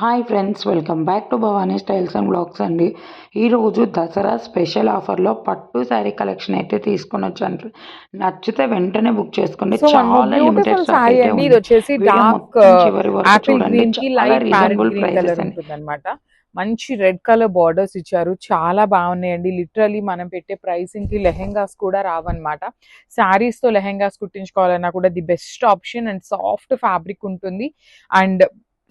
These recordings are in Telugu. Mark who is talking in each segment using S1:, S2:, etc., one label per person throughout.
S1: Hi friends welcome back to Bhavani styles and blogs అండి. ఈరోజు దసరా స్పెషల్ ఆఫర్లో పట్టు శారీ కలెక్షన్ అయితే తీసుకొని వచ్చాను. నచ్చితే వెంటనే బుక్ చేసుకోండి చాలా లిమిటెడ్ స్టాక్
S2: ఇది వచ్చేసి డార్క్
S1: గ్రీన్కి
S2: లైట్
S1: రీజనబుల్ ప్రైసెస్
S2: మంచి రెడ్ కలర్ బార్డర్స్ ఇచ్చారు. చాలా బాగున్నాయండి. లిటరలీ మనం పెట్టే ప్రైసింగ్కి లెహెంగాస్ కూడా రావన్నమాట. శారీస్తో లెహెంగాస్ కుట్టించుకోవాలన్నా కూడా the best option and soft fabric ఉంటుంది. అండ్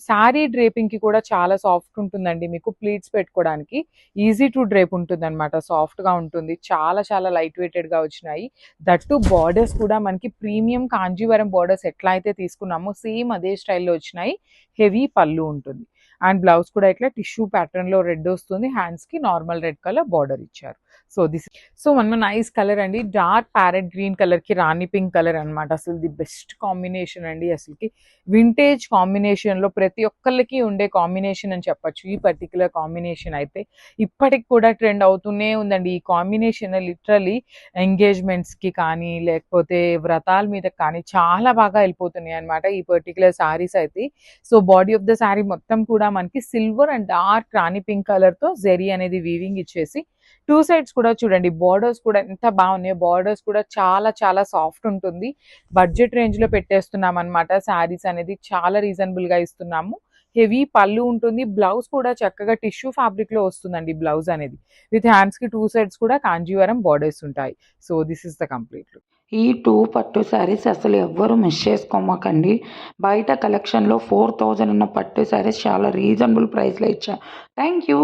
S2: శారీ డ్రేపింగ్కి కూడా చాలా సాఫ్ట్ ఉంటుందండి మీకు ప్లీట్స్ పెట్టుకోవడానికి ఈజీ టు డ్రేప్ ఉంటుంది అనమాట సాఫ్ట్గా ఉంటుంది. చాలా చాలా లైట్ వెయిటెడ్గా వచ్చినాయి. దట్టు బార్డర్స్ కూడా మనకి ప్రీమియం కాంజీవరం బార్డర్స్ ఎట్లా అయితే తీసుకున్నామో సేమ్ అదే స్టైల్లో వచ్చినాయి. హెవీ పళ్ళు ఉంటుంది. అండ్ బ్లౌజ్ కూడా ఇట్లా టిష్యూ ప్యాటర్న్లో రెడ్ వస్తుంది. హ్యాండ్స్కి నార్మల్ రెడ్ కలర్ బార్డర్ ఇచ్చారు. So this so one nice colour అండి. డార్క్ ప్యారెట్ గ్రీన్ కలర్కి రాణి పింక్ కలర్ అన్నమాట. అసలు ది బెస్ట్ కాంబినేషన్ అండి అసలుకి. వింటేజ్ కాంబినేషన్లో ప్రతి ఒక్కళ్ళకి ఉండే కాంబినేషన్ అని చెప్పొచ్చు. ఈ పర్టికులర్ కాంబినేషన్ అయితే ఇప్పటికి కూడా ట్రెండ్ అవుతూనే ఉందండి. ఈ కాంబినేషన్ లిటరలీ ఎంగేజ్మెంట్స్కి కానీ లేకపోతే వ్రతాల మీద కానీ చాలా బాగా వెళ్ళిపోతున్నాయి అనమాట ఈ పర్టికులర్ సారీస్ అయితే. So body of the sari మొత్తం కూడా మనకి silver and dark Rani pink కలర్తో జెరీ అనేది వీవింగ్ ఇచ్చేసి టూ సైడ్స్ కూడా చూడండి బార్డర్స్ కూడా ఎంత బాగున్నాయి బార్డర్స్ కూడా చాలా చాలా సాఫ్ట్ ఉంటుంది. బడ్జెట్ రేంజ్లో పెట్టేస్తున్నాం అనమాట శారీస్ అనేది చాలా రీజనబుల్గా ఇస్తున్నాము. హెవీ పళ్ళు ఉంటుంది. బ్లౌజ్ కూడా చక్కగా టిష్యూ ఫ్యాబ్రిక్లో వస్తుందండి బ్లౌజ్ అనేది. విత్ హ్యాండ్స్కి టూ సైడ్స్ కూడా కాంజీవరం బార్డర్స్ ఉంటాయి. So this is the complete look
S1: ఈ టూ పట్టు శారీస్ అసలు ఎవ్వరు మిస్ చేసుకోమాకండి. బయట కలెక్షన్లో ఫోర్ థౌజండ్ ఉన్న పట్టు శారీస్ చాలా రీజనబుల్ ప్రైస్లో ఇచ్చా. Thank you